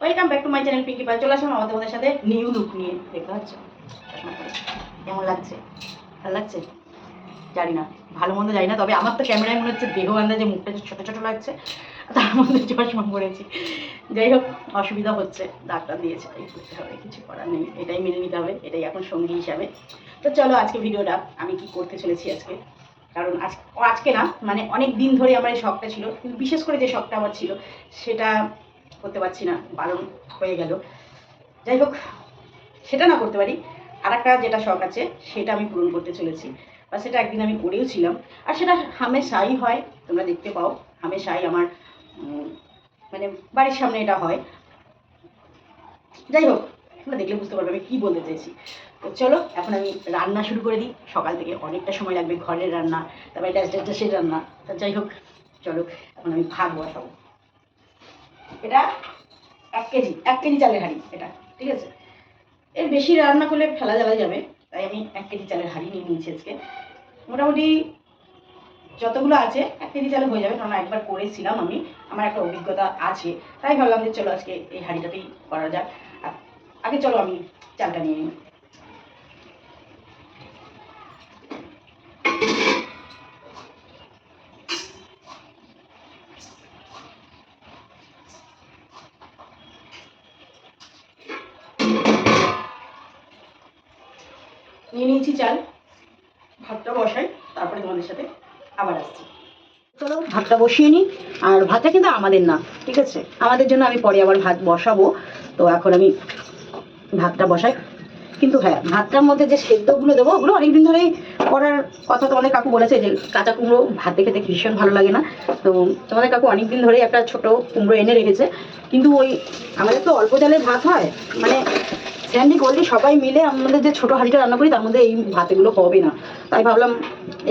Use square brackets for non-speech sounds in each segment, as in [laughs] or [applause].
Welcome back to my channel Pinki Pal চলে আসলাম আমাদের সাথে নিউ লুক নিয়ে। দেখতে পাচ্ছ? কেমন লাগছে? ভালো লাগছে? জানি না। ভালো মন্দ জানি না, তবে আমার তো ক্যামেরায় মনে হচ্ছে দেহ আন্দাজে মুখটা ছোটো ছোটো লাগছে, তার মধ্যে চশমা পড়েছি যাই হোক, অসুবিধা হচ্ছে ডাক্তার দিয়েছে, তাই করতে হবে, কিছু করার নেই। এটাই মেনে নিতে হবে, এটাই এখন সঙ্গী হিসাবে। তো চলো আজকে ভিডিওটা, আমি কি করতে চলেছি আজকে? কারণ আজ আজকে না মানে অনেক দিন ধরে আমার এই শখটা ছিল, কিন্তু বিশেষ করে যে শখটা আমার ছিল, সেটা করতে পারছি না বারণ হয়ে গেল। যাই হোক, সেটা না করতে পারি। আর যেটা শখ আছে, সেটা আমি পূরণ করতে চলেছি। বা সেটা একদিন আমি করেও ছিলাম। আর সেটা হামেশাই হয়, তোমরা দেখতে পাও। হামেশাই আমার মানে বাড়ির সামনে এটা হয়। যাই হোক, তোমরা দেখলে বুঝতে পারবে আমি কী বলতে চাইছি। তো চলো, এখন আমি রান্না শুরু করে দিই। সকাল থেকে অনেকটা সময় লাগবে ঘরের রান্না, তারপরে ড্যাস ড্যাস ড্যাসের রান্না। তা যাই হোক, চলো, এখন আমি ভাগ বসাবো। এটা এক কেজি এক কেজি চালের হাঁড়ি এটা, ঠিক আছে? এর বেশি রান্না করলে ফেলা জ্বালা যাবে, তাই আমি এক কেজি চালের হাঁড়ি নিয়ে নিয়েছি আজকে। মোটামুটি যতগুলো আছে, এক কেজি চালে হয়ে যাবে কারণ একবার করেছিলাম আমি, আমার একটা অভিজ্ঞতা আছে, তাই ভাবলাম যে চলো আজকে এই হাঁড়িটাতেই করা যাক। আগে চলো আমি চালটা নিয়ে নিই। নিয়ে নিয়েছি চাল। ভাতটা বসাই, তারপরে তোমাদের সাথে আবার আসছি। চলো, ভাতটা বসিয়ে নিই। আর ভাতটা কিন্তু আমাদের না, ঠিক আছে? আমাদের জন্য আমি পরে আবার ভাত বসাবো। তো এখন আমি ভাতটা বসাই। কিন্তু হ্যাঁ ভাতটার মধ্যে যে সেদ্ধগুলো দেবো, ওগুলো অনেকদিন ধরেই করার কথা তোমাদের কাকু বলেছে যে কাঁচা কুমড়ো ভাতে খেতে ভীষণ ভালো লাগে না। তো তোমাদের কাকু অনেকদিন ধরেই একটা ছোট কুমড়ো এনে রেখেছে। কিন্তু ওই আমাদের তো অল্প চালের ভাত হয় মানে স্যান্ডি করলি সবাই মিলে আমাদের যে ছোটো হাঁড়িটা রান্না করি, তার মধ্যে এই ভাতেগুলো হবে না। তাই ভাবলাম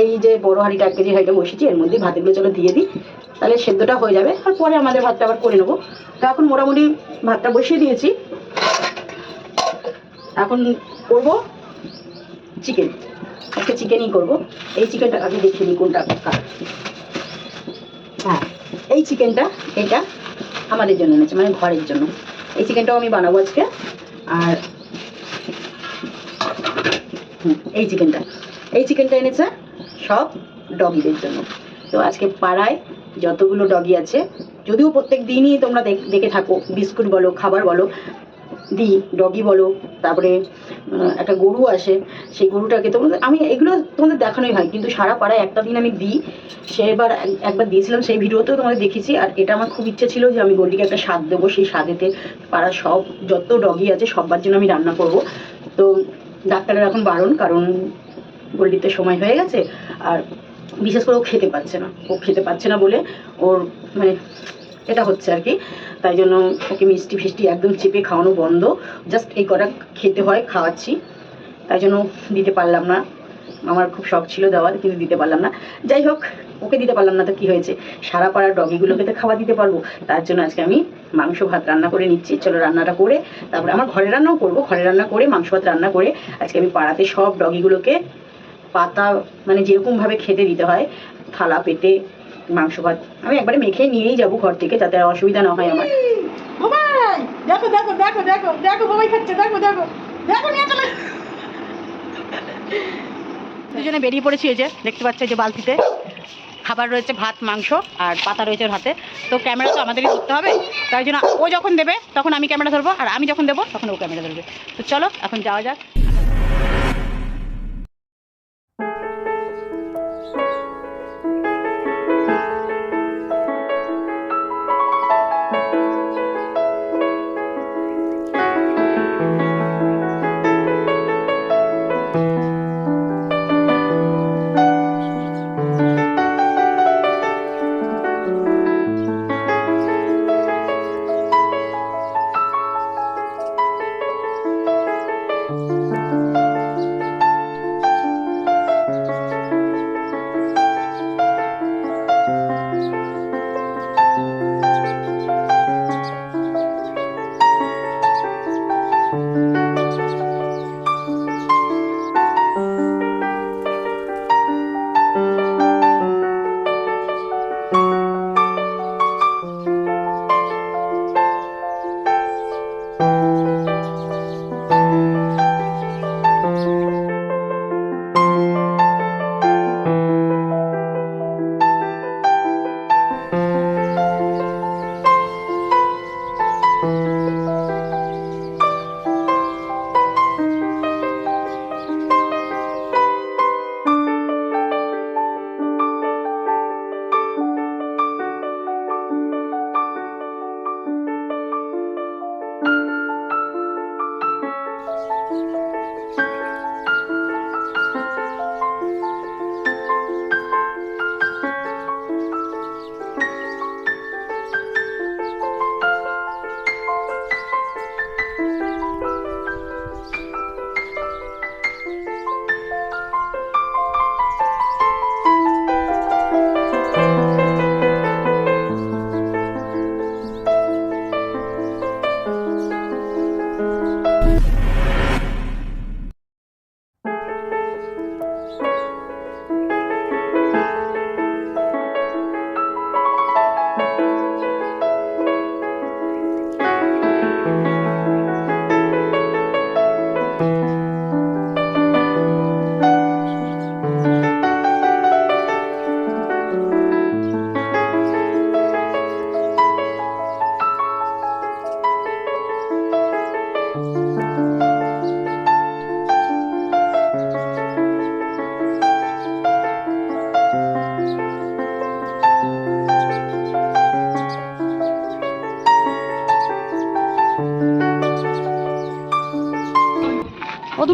এই যে বড় হাঁড়িটা, এক কেজি হাঁড়িটা বসেছি, এর মধ্যে ভাতেগুলো চলো দিয়ে দিই। তাহলে সেদ্ধটা হয়ে যাবে, আর পরে আমাদের ভাতটা আবার করে নেব। তো এখন মোটামুটি ভাতটা বসিয়ে দিয়েছি। এখন করব চিকেন আজকে চিকেনই করব। এই চিকেনটা আগে দেখিয়ে নিই কোনটা হ্যাঁ এই চিকেনটা এটা আমাদের জন্য এনেছে মানে ঘরের জন্য। এই চিকেনটাও আমি বানাবো আজকে। আর এই চিকেনটা এই চিকেনটা এনেছে সব ডগিদের জন্য। তো আজকে পাড়ায় যতগুলো ডগি আছে, যদিও প্রত্যেক দিনই তোমরা দেখে থাকো, বিস্কুট বলো, খাবার বলো দিই ডগি বলো, তারপরে একটা গরু আসে, সেই গরুটাকে তোমাদের, আমি এগুলো তোমাদের দেখানোই হয়, কিন্তু সারা পাড়ায় একটা দিন আমি দিই সেবার এক- একবার দিয়েছিলাম সেই ভিডিওতেও তোমাদের দেখেছি, আর এটা আমার খুব ইচ্ছে ছিল যে আমি গরুটিকে একটা স্বাদ দেবো, সেই স্বাদেতে পাড়ার সব, যত ডগি আছে সবার জন্য আমি রান্না করব। তো ডাক্তারের এখন বারণ, কারণ গোল্ডিতে সময় হয়ে গেছে, আর বিশেষ করে ও খেতে পাচ্ছে না, ও খেতে পাচ্ছে না বলে ওর মানে এটা হচ্ছে আর কি। তাই জন্য ওকে মিষ্টি ফিষ্টি একদম চেপে খাওয়ানো বন্ধ। জাস্ট এই কটা খেতে হয়, খাওয়াচ্ছি। তাই জন্য দিতে পারলাম না। আমার খুব শখ ছিল দেওয়ার, কিন্তু দিতে পারলাম না। যাই হোক, ওকে দিতে পারলাম না তো কি হয়েছে? সারা পাড়ার ডগিগুলোকে তো খাওয়া দিতে পারব। তার জন্য আজকে আমি মাংস ভাত রান্না করে নিচ্ছি। চলো রান্নাটা করে, তারপরে আমার ঘরে রান্নাও করব। ঘরে রান্না করে, মাংস ভাত রান্না করে আজকে আমি পাড়াতে সব ডগিগুলোকে পাতা মানে যেরকমভাবে খেতে দিতে হয়, থালা, পেটে মাংস ভাত আমি একবারে মেখে নিয়েই যাব ঘর থেকে যাতে অসুবিধা না হয় আমার। দুজনে বেরিয়ে পড়েছি এই যে, দেখতে পাচ্ছ যে বালতিতে। খাবার রয়েছে ভাত, মাংস আর পাতা রয়েছে ভাতে তো ক্যামেরা তো আমাদেরই ধরতে হবে, তাই জন্য ও যখন দেবে, তখন আমি ক্যামেরা ধরবো, আর আমি যখন দেবো, তখন ও ক্যামেরা ধরবে। তো চলো, এখন যাওয়া যাক।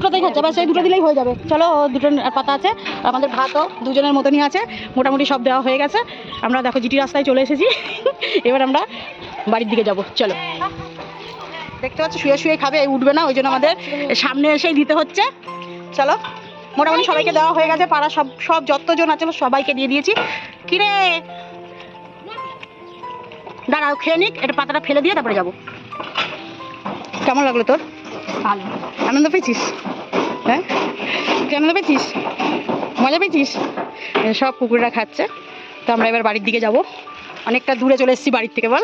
দুটোতেই খাচ্ছে ব্যাস এই দুটো দিলেই হয়ে যাবে। চলো দুটো পাতা আছে আমাদের ভাতও দুজনের মতনই আছে মোটামুটি সব দেওয়া হয়ে গেছে। আমরা দেখো জিটি রাস্তায় চলে এসেছি [laughs] এবার আমরা বাড়ির দিকে যাব চলো। দেখতে পাচ্ছ শুয়ে শুয়ে খাবে উঠবে না ওই জন্য আমাদের সামনে এসেই দিতে হচ্ছে। চলো মোটামুটি সবাইকে দেওয়া হয়ে গেছে পাড়া সব সব যতজন আছে সবাইকে দিয়ে দিয়েছি। কিরে? দাঁড়াও খেয়ে নিক এটা পাতাটা ফেলে দিয়ে তারপরে যাব। কেমন লাগল তোর? ভালো। আনন্দ পেয়েছিস? হ্যাঁ? কেন পেয়েছিস মজা পেয়েছিস? সব কুকুররা খাচ্ছে। তো আমরা এবার বাড়ির দিকে যাব। অনেকটা দূরে চলে এসেছি বাড়ির থেকে, বল।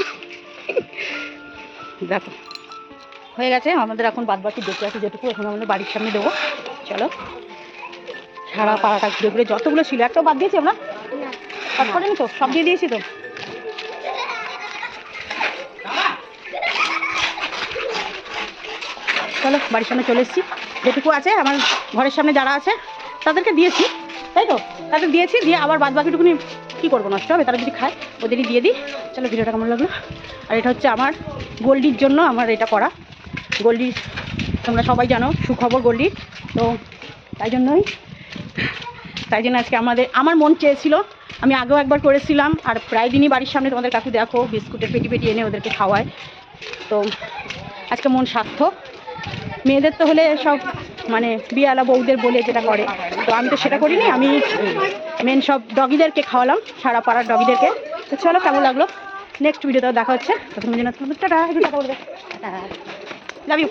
দেখো হয়ে গেছে, আমাদের এখন বাদ বাকি দেখতে আছে যেটুকু, এখন আমাদের বাড়ির সামনে দেবো। চলো। সারা পাড়াটা ঘুরে ঘুরে যতগুলো ছিল, একটাও বাদ দিয়েছি আমরা? বাদ করেনি তো সব দিয়ে দিয়েছি তো? চলো, বাড়ির সামনে চলে এসেছি। যেটুকু আছে, আমার ঘরের সামনে যারা আছে, তাদেরকে দিয়েছি। তাই তো? তাদের দিয়েছি, দিয়ে আবার বাদ বাকিটুকুনি কী করব? নষ্ট হবে, তারা যদি খায়, ওদেরই দিয়ে দিই। চলো, ভিডিওটা কেমন লাগল? আর এটা হচ্ছে আমার গোল্ডির জন্য আমার এটা করা। গোল্ডি, তোমরা সবাই জানো, সুখবর গোল্ডি। তো তাই জন্যই, তাই জন্য আজকে আমাদের, আমার মন চেয়েছিল, আমি আগেও একবার করেছিলাম, আর প্রায় দিনই বাড়ির সামনে তোমাদের কাকু দেখো, বিস্কুটের পেটি পেটি এনে ওদেরকে খাওয়ায়। তো আজকে মন সার্থক। মেয়েদের তো হলে সব মানে বিয়ালা বউদের বলে যেটা করে। তো আমি তো সেটা করিনি আমি মেন সব ডগিদেরকে খাওয়ালাম সারা পাড়ার ডগিদেরকে তো চলো কেমন লাগল? নেক্সট ভিডিওতে দেখা হচ্ছে। তখন জন্য টাটা একটু টাকা বলবে লাভ ইউ